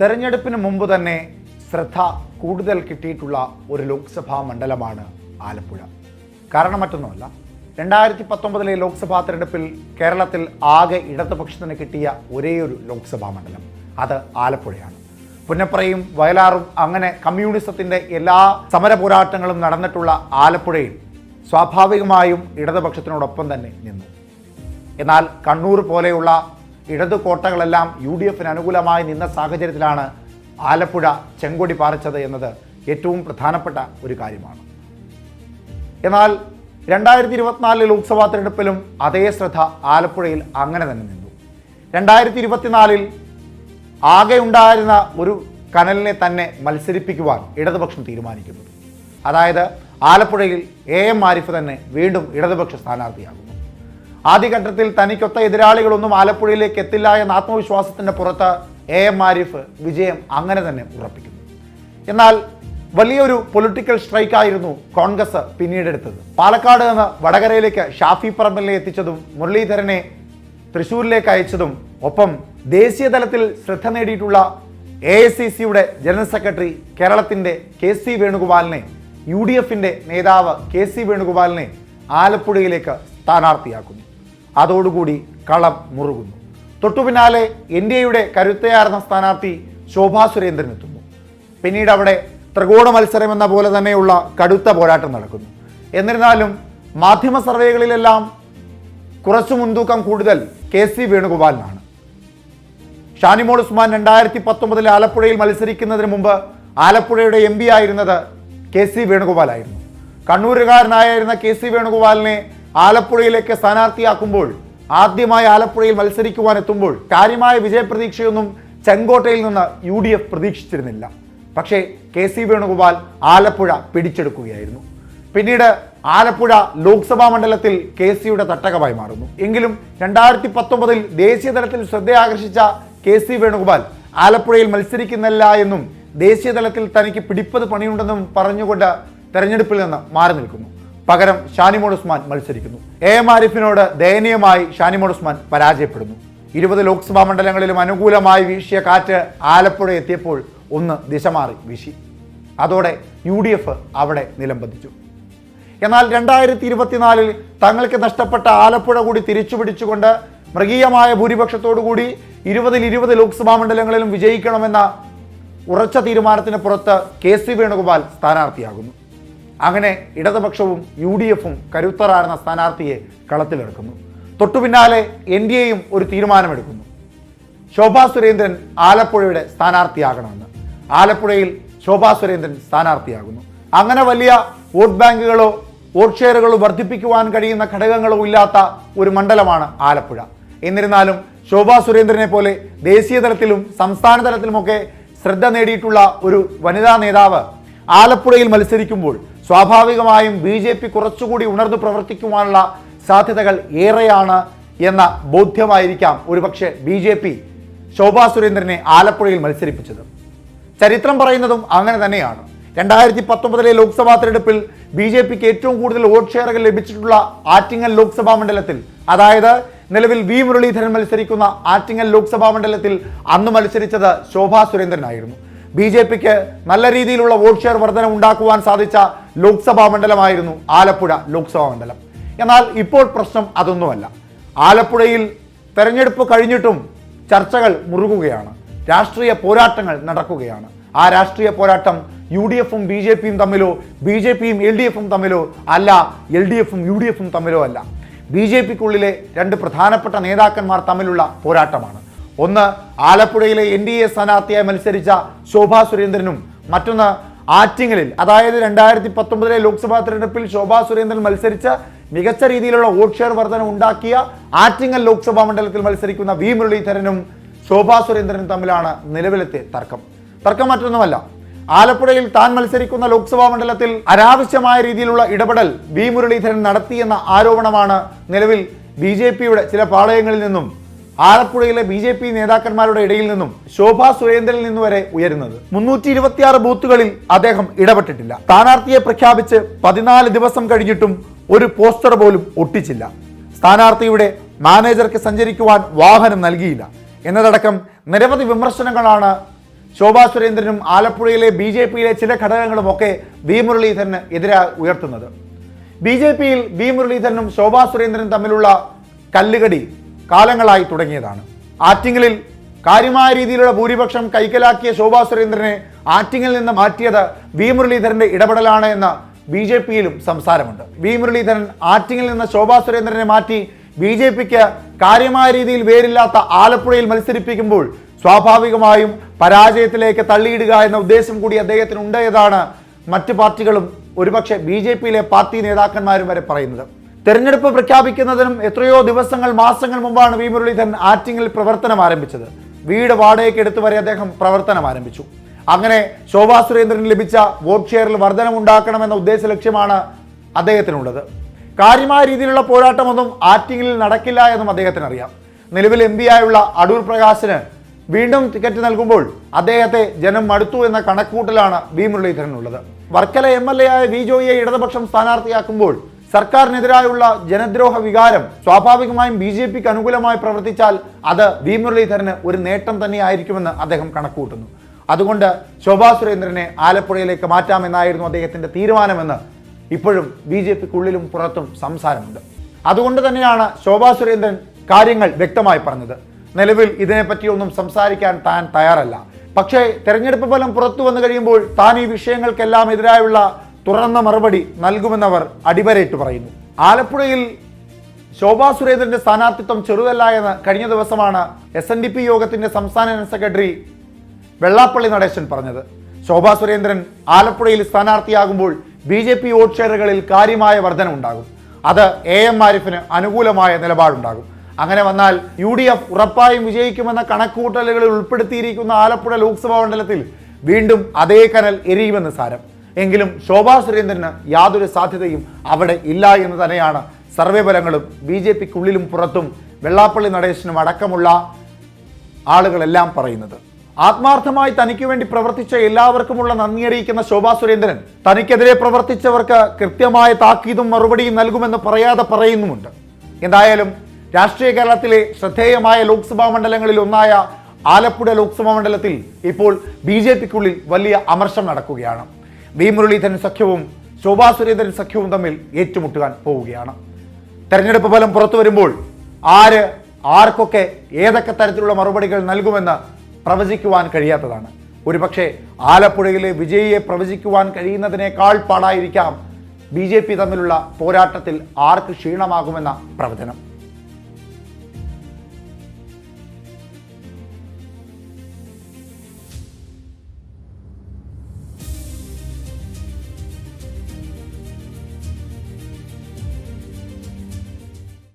തെരഞ്ഞെടുപ്പിന് മുമ്പ് തന്നെ ശ്രദ്ധ കൂടുതൽ കിട്ടിയിട്ടുള്ള ഒരു ലോക്സഭാ മണ്ഡലമാണ് ആലപ്പുഴ. കാരണം മറ്റൊന്നുമല്ല രണ്ടായിരത്തി പത്തൊമ്പതിലെ ലോക്സഭാ തെരഞ്ഞെടുപ്പിൽ കേരളത്തിൽ ആകെ ഇടതുപക്ഷത്തിന് കിട്ടിയ ഒരേയൊരു ലോക്സഭാ മണ്ഡലം അത് ആലപ്പുഴയാണ്. പുന്നപ്രയും വയലാറും അങ്ങനെ കമ്മ്യൂണിസത്തിന്റെ എല്ലാ സമര പോരാട്ടങ്ങളും നടന്നിട്ടുള്ള ആലപ്പുഴയിൽ സ്വാഭാവികമായും ഇടതുപക്ഷത്തിനോടൊപ്പം തന്നെ നിന്നു. എന്നാൽ കണ്ണൂർ പോലെയുള്ള ഇടതു കോട്ടകളെല്ലാം യു ഡി എഫിന് അനുകൂലമായി നിന്ന സാഹചര്യത്തിലാണ് ആലപ്പുഴ ചെങ്കൊടി പാറിച്ചത് എന്നത് ഏറ്റവും പ്രധാനപ്പെട്ട ഒരു കാര്യമാണ്. എന്നാൽ രണ്ടായിരത്തി ഇരുപത്തിനാലിലെ ലോക്സഭാ തിരഞ്ഞെടുപ്പിലും അതേ ശ്രദ്ധ ആലപ്പുഴയിൽ അങ്ങനെ തന്നെ നിന്നു. രണ്ടായിരത്തി ഇരുപത്തിനാലിൽ ആകെ ഉണ്ടായിരുന്ന ഒരു കനലിനെ തന്നെ മത്സരിപ്പിക്കുവാൻ ഇടതുപക്ഷം തീരുമാനിക്കുന്നു അതായത് ആലപ്പുഴയിൽ എ എം ആരിഫ് തന്നെ വീണ്ടും ഇടതുപക്ഷ സ്ഥാനാർത്ഥിയാകുന്നു. ആദ്യഘട്ടത്തിൽ തനിക്കൊത്ത എതിരാളികളൊന്നും ആലപ്പുഴയിലേക്ക് എത്തില്ല എന്ന ആത്മവിശ്വാസത്തിന്റെ പുറത്ത് എ എം ആരിഫ് വിജയം അങ്ങനെ തന്നെ ഉറപ്പിക്കുന്നു. എന്നാൽ വലിയൊരു പൊളിറ്റിക്കൽ സ്ട്രൈക്കായിരുന്നു കോൺഗ്രസ് പിന്നീടെടുത്തത്. പാലക്കാട് നിന്ന് വടകരയിലേക്ക് ഷാഫി പറമ്പലിനെ എത്തിച്ചതും മുരളീധരനെ തൃശൂരിലേക്ക് അയച്ചതും ഒപ്പം ദേശീയ തലത്തിൽ ശ്രദ്ധ നേടിയിട്ടുള്ള എ ഐ സി സിയുടെ ജനറൽ സെക്രട്ടറി കേരളത്തിന്റെ കെ സി വേണുഗോപാലിനെ യു ഡി എഫിന്റെ നേതാവ് കെ സി വേണുഗോപാലിനെ ആലപ്പുഴയിലേക്ക് സ്ഥാനാർത്ഥിയാക്കുന്നു. അതോടുകൂടി കളം മുറുകുന്നു. തൊട്ടുപിന്നാലെ എൻ ഡി എയുടെ കരുത്തയാർന്ന സ്ഥാനാർത്ഥി ശോഭാ സുരേന്ദ്രൻ എത്തുന്നു. പിന്നീട് അവിടെ ത്രികോണ മത്സരം എന്ന പോലെ തന്നെയുള്ള കടുത്ത പോരാട്ടം നടക്കുന്നു. എന്നിരുന്നാലും മാധ്യമ സർവേകളിലെല്ലാം കുറച്ചു മുൻതൂക്കം കൂടുതൽ കെ സി വേണുഗോപാലിനാണ്. ഷാനിമോൾ ഉസ്മാൻ രണ്ടായിരത്തി പത്തൊമ്പതിൽ ആലപ്പുഴയിൽ മത്സരിക്കുന്നതിന് മുമ്പ് ആലപ്പുഴയുടെ എം പി ആയിരുന്നത് കെ സി വേണുഗോപാലായിരുന്നു. കണ്ണൂരുകാരനായിരുന്ന കെ സി വേണുഗോപാലിനെ ആലപ്പുഴയിലേക്ക് സ്ഥാനാർത്ഥിയാക്കുമ്പോൾ ആദ്യമായി ആലപ്പുഴയിൽ മത്സരിക്കുവാൻ എത്തുമ്പോൾ കാര്യമായ വിജയപ്രതീക്ഷയൊന്നും ചെങ്കോട്ടയിൽ നിന്ന് യു ഡി എഫ് പ്രതീക്ഷിച്ചിരുന്നില്ല. പക്ഷേ കെ സി വേണുഗോപാൽ ആലപ്പുഴ പിടിച്ചെടുക്കുകയായിരുന്നു. പിന്നീട് ആലപ്പുഴ ലോക്സഭാ മണ്ഡലത്തിൽ കെ സിയുടെ തട്ടകമായി മാറുന്നു. എങ്കിലും രണ്ടായിരത്തി പത്തൊമ്പതിൽ ദേശീയ തലത്തിൽ ശ്രദ്ധയാകർഷിച്ച കെ സി വേണുഗോപാൽ ആലപ്പുഴയിൽ മത്സരിക്കുന്നില്ല എന്നും ദേശീയ തലത്തിൽ തനിക്ക് പിടിപ്പത് പണിയുണ്ടെന്നും പറഞ്ഞുകൊണ്ട് തെരഞ്ഞെടുപ്പിൽ നിന്ന് മാറി നിൽക്കുന്നു. പകരം ഷാനിമോൾ ഉസ്മാൻ മത്സരിക്കുന്നു. എ. എം. ആരിഫിനോട് ദയനീയമായി ഷാനിമോൾ ഉസ്മാൻ പരാജയപ്പെടുന്നു. ഇരുപത് ലോക്സഭാ മണ്ഡലങ്ങളിലും അനുകൂലമായി വീശിയ കാറ്റ് ആലപ്പുഴ എത്തിയപ്പോൾ ഒന്ന് ദിശ മാറി വീശി. അതോടെ യു ഡി എഫ് അവിടെ നിലംപതിച്ചു എന്നാൽ രണ്ടായിരത്തി ഇരുപത്തിനാലിൽ തങ്ങൾക്ക് നഷ്ടപ്പെട്ട ആലപ്പുഴ കൂടി തിരിച്ചു പിടിച്ചുകൊണ്ട് മൃഗീയമായ ഭൂരിപക്ഷത്തോടുകൂടി ഇരുപതിൽ ഇരുപത് ലോക്സഭാ മണ്ഡലങ്ങളിലും വിജയിക്കണമെന്ന ഉറച്ച തീരുമാനത്തിന് പുറത്ത് കെ. സി. വേണുഗോപാൽ സ്ഥാനാർത്ഥിയാകുന്നു. അങ്ങനെ ഇടതുപക്ഷവും യു ഡി എഫും കരുത്തറാർന്ന സ്ഥാനാർത്ഥിയെ കളത്തിലെടുക്കുന്നു. തൊട്ടു പിന്നാലെ എൻ ഡി എയും ഒരു തീരുമാനമെടുക്കുന്നു. ശോഭാ സുരേന്ദ്രൻ ആലപ്പുഴയുടെ സ്ഥാനാർത്ഥിയാകണമെന്ന്. ആലപ്പുഴയിൽ ശോഭാ സുരേന്ദ്രൻ സ്ഥാനാർത്ഥിയാകുന്നു. അങ്ങനെ വലിയ വോട്ട് ബാങ്കുകളോ വോട്ട് ഷെയറുകളോ വർദ്ധിപ്പിക്കുവാൻ കഴിയുന്ന ഘടകങ്ങളോ ഇല്ലാത്ത ഒരു മണ്ഡലമാണ് ആലപ്പുഴ. എന്നിരുന്നാലും ശോഭാ സുരേന്ദ്രനെ പോലെ ദേശീയ തലത്തിലും സംസ്ഥാന തലത്തിലുമൊക്കെ ശ്രദ്ധ നേടിയിട്ടുള്ള ഒരു വനിതാ നേതാവ് ആലപ്പുഴയിൽ മത്സരിക്കുമ്പോൾ സ്വാഭാവികമായും ബി ജെ പി കുറച്ചുകൂടി ഉണർന്നു പ്രവർത്തിക്കുവാനുള്ള സാധ്യതകൾ ഏറെയാണ് എന്ന ബോധ്യമായിരിക്കാം ഒരുപക്ഷെ ബി ജെ പി ശോഭാ സുരേന്ദ്രനെ ആലപ്പുഴയിൽ മത്സരിപ്പിച്ചത്. ചരിത്രം പറയുന്നതും അങ്ങനെ തന്നെയാണ്. രണ്ടായിരത്തി പത്തൊമ്പതിലെ ലോക്സഭാ തെരഞ്ഞെടുപ്പിൽ ബി ജെ പിക്ക് ഏറ്റവും കൂടുതൽ വോട്ട് ഷെയറുകൾ ലഭിച്ചിട്ടുള്ള ആറ്റിങ്ങൽ ലോക്സഭാ മണ്ഡലത്തിൽ അതായത് നിലവിൽ വി മുരളീധരൻ മത്സരിക്കുന്ന ആറ്റിങ്ങൽ ലോക്സഭാ മണ്ഡലത്തിൽ അന്ന് മത്സരിച്ചത് ശോഭാ സുരേന്ദ്രനായിരുന്നു. ബി ജെ പിക്ക് നല്ല രീതിയിലുള്ള വോട്ട് ഷെയർ വർധന ഉണ്ടാക്കുവാൻ സാധിച്ച ലോക്സഭാ മണ്ഡലമായിരുന്നു ആലപ്പുഴ ലോക്സഭാ മണ്ഡലം. എന്നാൽ ഇപ്പോൾ പ്രശ്നം അതൊന്നുമല്ല. ആലപ്പുഴയിൽ തെരഞ്ഞെടുപ്പ് കഴിഞ്ഞിട്ടും ചർച്ചകൾ മുറുകുകയാണ്. രാഷ്ട്രീയ പോരാട്ടങ്ങൾ നടക്കുകയാണ്. ആ രാഷ്ട്രീയ പോരാട്ടം യു ഡി എഫും ബി ജെ പിയും തമ്മിലോ ബി ജെ പിയും എൽ ഡി എഫും തമ്മിലോ അല്ല എൽ ഡി എഫും യു ഡി എഫും തമ്മിലോ അല്ല. ബി ജെ പിക്കുള്ളിലെ രണ്ട് പ്രധാനപ്പെട്ട നേതാക്കന്മാർ തമ്മിലുള്ള പോരാട്ടമാണ്. ഒന്ന് ആലപ്പുഴയിലെ എൻ ഡി എ സ്ഥാനാർത്ഥിയായി മത്സരിച്ച ശോഭാ സുരേന്ദ്രനും മറ്റൊന്ന് ആറ്റിങ്ങലിൽ അതായത് രണ്ടായിരത്തി പത്തൊമ്പതിലെ ലോക്സഭാ തെരഞ്ഞെടുപ്പിൽ ശോഭാ സുരേന്ദ്രൻ മത്സരിച്ച് മികച്ച രീതിയിലുള്ള വോട്ട് ഷെയർ വർധന ഉണ്ടാക്കിയ ആറ്റിങ്ങൽ ലോക്സഭാ മണ്ഡലത്തിൽ മത്സരിക്കുന്ന വി മുരളീധരനും ശോഭാ സുരേന്ദ്രനും തമ്മിലാണ് നിലവിലത്തെ തർക്കം. തർക്കം മറ്റൊന്നുമല്ല. ആലപ്പുഴയിൽ താൻ മത്സരിക്കുന്ന ലോക്സഭാ മണ്ഡലത്തിൽ അനാവശ്യമായ രീതിയിലുള്ള ഇടപെടൽ വി മുരളീധരൻ നടത്തിയെന്ന ആരോപണമാണ് നിലവിൽ ബി ചില പാളയങ്ങളിൽ നിന്നും ആലപ്പുഴയിലെ ബി ജെ പി നേതാക്കന്മാരുടെ ഇടയിൽ നിന്നും ശോഭാ സുരേന്ദ്രനിൽ നിന്ന് വരെ ഉയരുന്നത്. മുന്നൂറ്റി ഇരുപത്തിയാറ് ബൂത്തുകളിൽ അദ്ദേഹം ഇടപെട്ടിട്ടില്ല. സ്ഥാനാർത്ഥിയെ പ്രഖ്യാപിച്ച് പതിനാല് ദിവസം കഴിഞ്ഞിട്ടും ഒരു പോസ്റ്റർ പോലും ഒട്ടിച്ചില്ല. സ്ഥാനാർത്ഥിയുടെ മാനേജർക്ക് സഞ്ചരിക്കുവാൻ വാഹനം നൽകിയില്ല. എന്നതടക്കം നിരവധി വിമർശനങ്ങളാണ് ശോഭാ സുരേന്ദ്രനും ആലപ്പുഴയിലെ ബി ജെ പിയിലെ ചില ഘടകങ്ങളും ഒക്കെ വി മുരളീധരന് എതിരായി ഉയർത്തുന്നത്. ബി ജെ പിയിൽ വി മുരളീധരനും ശോഭാ സുരേന്ദ്രനും തമ്മിലുള്ള കല്ലുകടി കാലങ്ങളായി തുടങ്ങിയതാണ്. ആറ്റിങ്ങലിൽ കാര്യമായ രീതിയിലുള്ള ഭൂരിപക്ഷം കൈക്കലാക്കിയ ശോഭാ സുരേന്ദ്രനെ ആറ്റിങ്ങിൽ നിന്ന് മാറ്റിയത് വി മുരളീധരന്റെ ഇടപെടലാണ് എന്ന് ബി ജെ പിയിലും സംസാരമുണ്ട്. വി മുരളീധരൻ ആറ്റിങ്ങിൽ നിന്ന് ശോഭാ സുരേന്ദ്രനെ മാറ്റി ബി ജെ പിക്ക് കാര്യമായ രീതിയിൽ വേരില്ലാത്ത ആലപ്പുഴയിൽ മത്സരിപ്പിക്കുമ്പോൾ സ്വാഭാവികമായും പരാജയത്തിലേക്ക് തള്ളിയിടുക എന്ന ഉദ്ദേശം കൂടി അദ്ദേഹത്തിനുണ്ട് എന്നതാണ് മറ്റ് പാർട്ടികളും ഒരുപക്ഷെ ബി ജെ പിയിലെ പാർട്ടി നേതാക്കന്മാരും വരെ പറയുന്നത്. തെരഞ്ഞെടുപ്പ് പ്രഖ്യാപിക്കുന്നതിനും എത്രയോ ദിവസങ്ങൾ മാസങ്ങൾ മുമ്പാണ് വി മുരളീധരൻ ആറ്റിങ്ങിൽ പ്രവർത്തനം ആരംഭിച്ചത്. വീട് വാടകയ്ക്ക് എടുത്തു വരെ അദ്ദേഹം പ്രവർത്തനം ആരംഭിച്ചു. അങ്ങനെ ശോഭാ സുരേന്ദ്രന് ലഭിച്ച വോട്ട് ഷെയറിൽ വർധനമുണ്ടാക്കണമെന്ന ഉദ്ദേശ ലക്ഷ്യമാണ് അദ്ദേഹത്തിനുള്ളത്. കാര്യമായ രീതിയിലുള്ള പോരാട്ടമൊന്നും ആറ്റിങ്ങിൽ നടക്കില്ല എന്നും അദ്ദേഹത്തിന് അറിയാം നിലവിൽ എം ആയുള്ള അടൂർ പ്രകാശിന് വീണ്ടും ടിക്കറ്റ് നൽകുമ്പോൾ അദ്ദേഹത്തെ ജനം മടുത്തു എന്ന കണക്കൂട്ടലാണ് വി മുരളീധരനുള്ളത്. വർക്കല എം എൽ എ ആയ വി ജോയിയെ ഇടതുപക്ഷം സ്ഥാനാർത്ഥിയാക്കുമ്പോൾ സർക്കാരിനെതിരായുള്ള ജനദ്രോഹ വികാരം സ്വാഭാവികമായും ബി ജെ പിക്ക് അനുകൂലമായി പ്രവർത്തിച്ചാൽ അത് വി മുരളീധരന് ഒരു നേട്ടം തന്നെയായിരിക്കുമെന്ന് അദ്ദേഹം കണക്കുകൂട്ടുന്നു. അതുകൊണ്ട് ശോഭാ സുരേന്ദ്രനെ ആലപ്പുഴയിലേക്ക് മാറ്റാമെന്നായിരുന്നു അദ്ദേഹത്തിന്റെ തീരുമാനമെന്ന് ഇപ്പോഴും ബി ജെ പിക്കുള്ളിലും പുറത്തും സംസാരമുണ്ട്. അതുകൊണ്ട് തന്നെയാണ് ശോഭാ സുരേന്ദ്രൻ കാര്യങ്ങൾ വ്യക്തമായി പറഞ്ഞത്. നിലവിൽ ഇതിനെപ്പറ്റിയൊന്നും സംസാരിക്കാൻ താൻ തയ്യാറല്ല. പക്ഷേ തെരഞ്ഞെടുപ്പ് ഫലം പുറത്തു വന്നു കഴിയുമ്പോൾ താൻ ഈ വിഷയങ്ങൾക്കെല്ലാം എതിരായുള്ള തുറന്ന മറുപടി നൽകുമെന്നവർ അടിവരയിട്ട് പറയുന്നു. ആലപ്പുഴയിൽ ശോഭാ സുരേന്ദ്രന്റെ സ്ഥാനാർത്ഥിത്വം ചെറുതല്ല എന്ന് കഴിഞ്ഞ ദിവസമാണ് എസ് എൻ ഡി പി യോഗത്തിന്റെ സംസ്ഥാന ജനറൽ സെക്രട്ടറി വെള്ളാപ്പള്ളി നടേശൻ പറഞ്ഞത്. ശോഭാ സുരേന്ദ്രൻ ആലപ്പുഴയിൽ സ്ഥാനാർത്ഥിയാകുമ്പോൾ ബി ജെ പി വോട്ട് ഷെയറുകളിൽ കാര്യമായ വർധന ഉണ്ടാകും അത് എ എം ആരിഫിന് അനുകൂലമായ നിലപാടുണ്ടാകും. അങ്ങനെ വന്നാൽ യു ഡി എഫ് ഉറപ്പായും വിജയിക്കുമെന്ന കണക്കുകൂട്ടലുകളിൽ ഉൾപ്പെടുത്തിയിരിക്കുന്ന ആലപ്പുഴ ലോക്സഭാ മണ്ഡലത്തിൽ വീണ്ടും അതേ കനൽ എരിയുമെന്ന് സാരം. എങ്കിലും ശോഭാ സുരേന്ദ്രന് യാതൊരു സാധ്യതയും അവിടെ ഇല്ല എന്ന് തന്നെയാണ് സർവേ ഫലങ്ങളും. ബി ജെ പിക്കുള്ളിലും പുറത്തും വെള്ളാപ്പള്ളി നടേശനും അടക്കമുള്ള ആളുകളെല്ലാം പറയുന്നത്. ആത്മാർത്ഥമായി തനിക്ക് വേണ്ടി പ്രവർത്തിച്ച എല്ലാവർക്കുമുള്ള നന്ദി അറിയിക്കുന്ന ശോഭാ സുരേന്ദ്രൻ തനിക്കെതിരെ പ്രവർത്തിച്ചവർക്ക് കൃത്യമായ താക്കീതും മറുപടിയും നൽകുമെന്ന് പറയാതെ പറയുന്നുമുണ്ട്. എന്തായാലും രാഷ്ട്രീയ കേരളത്തിലെ ശ്രദ്ധേയമായ ലോക്സഭാ മണ്ഡലങ്ങളിൽ ഒന്നായ ആലപ്പുഴ ലോക്സഭാ മണ്ഡലത്തിൽ ഇപ്പോൾ ബി ജെ പിക്കുള്ളിൽ വലിയ അമർഷം നടക്കുകയാണ്. വി മുരളീധരൻ സഖ്യവും ശോഭാ സുരേന്ദ്രൻ സഖ്യവും തമ്മിൽ ഏറ്റുമുട്ടുവാൻ പോവുകയാണ്. തെരഞ്ഞെടുപ്പ് ഫലം പുറത്തു വരുമ്പോൾ ആര് ആർക്കൊക്കെ ഏതൊക്കെ തരത്തിലുള്ള മറുപടികൾ നൽകുമെന്ന് പ്രവചിക്കുവാൻ കഴിയാത്തതാണ്. ഒരുപക്ഷെ ആലപ്പുഴയിലെ വിജയിയെ പ്രവചിക്കുവാൻ കഴിയുന്നതിനേക്കാൾ പാടായിരിക്കാം ബി തമ്മിലുള്ള പോരാട്ടത്തിൽ ആർക്ക് ക്ഷീണമാകുമെന്ന പ്രവചനം.